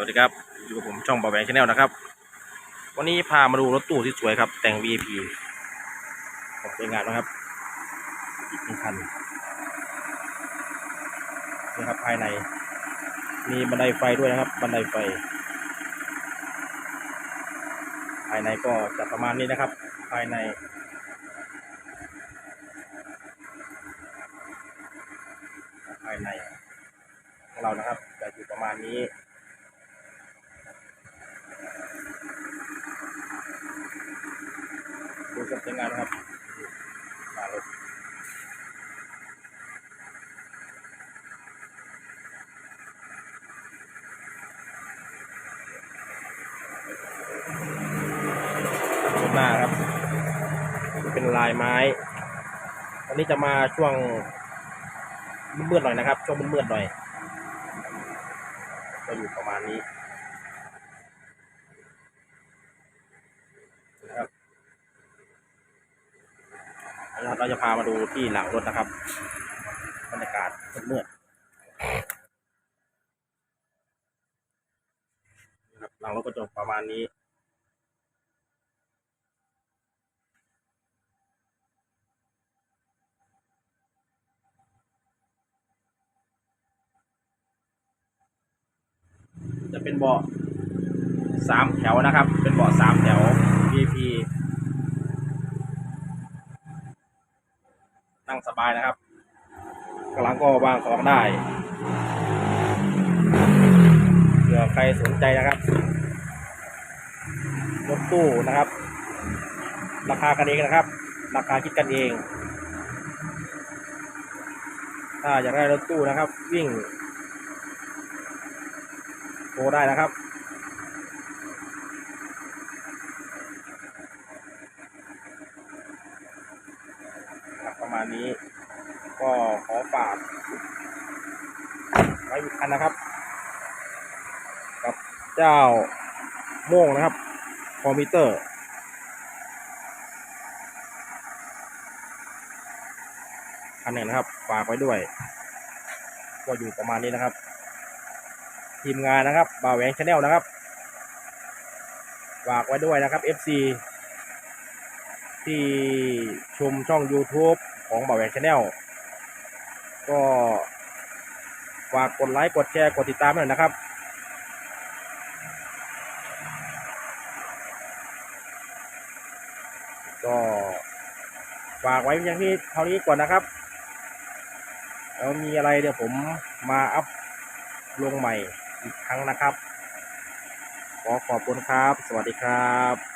วัสดีครับอยู่กับผมช่องบาแบงชาแนลนะครับ วันนี้พามาดูรถตู้ที่สวยครับ แต่ง VIP ของสวยงามนะครับอีกหนึ่งคันนี่ครับภายใน มีบันไดไฟด้วยนะครับ บันไดไฟ ภายในก็จะประมาณนี้นะครับ ภายในภายในของเรานะครับจะอยู่ประมาณนี้ ดูการใช้งานครับมารถข้างหน้าครับ เป็นลายไม้วันนี้จะมาช่วงมืดๆหน่อยนะครับ ช่วงมืดๆหน่อย ก็อยู่ประมาณนี้นะครับ เราเราจะพามาดูที่หลังรถนะครับบรรยากาศมืดๆนะครับหลังรถก็จะประมาณนี้จะเป็นเบาะสามแถวนะครับ เป็นเบาะสามแถว VIP นั่งสบายนะครับกำลังก็วางของได้เผื่อใครสนใจนะครับรถตู้นะครับ ราคากันเองนะครับ ราคาคิดกันเอง ถ้าอยากได้รถตู้นะครับ วิ่งโทรได้นะครับ ครับ ประมาณนี้ ก็ขอฝากไว้อีกคันนะครับ กับเจ้าโม่งนะครับ คอมพิวเตอร์คันหนึ่งนะครับ ฝากไว้ด้วย ก็อยู่ประมาณนี้นะครับ ทีมงานนะครับบ่าวแหวงชาแนลนะครับ ฝากไว้ด้วยนะครับ FC ที่ชมช่อง YouTube ของบ่าวแหวงชาแนลก็ฝากกดไลค์กดแชร์กดติดตามหน่อยนะครับ ก็ฝากไว้เพียงที่เท่านี้ก่อนนะครับ แล้วมีอะไรเดี๋ยวผมมาอัพลงใหม่อีกครั้งนะครับ ขอขอบคุณครับ สวัสดีครับ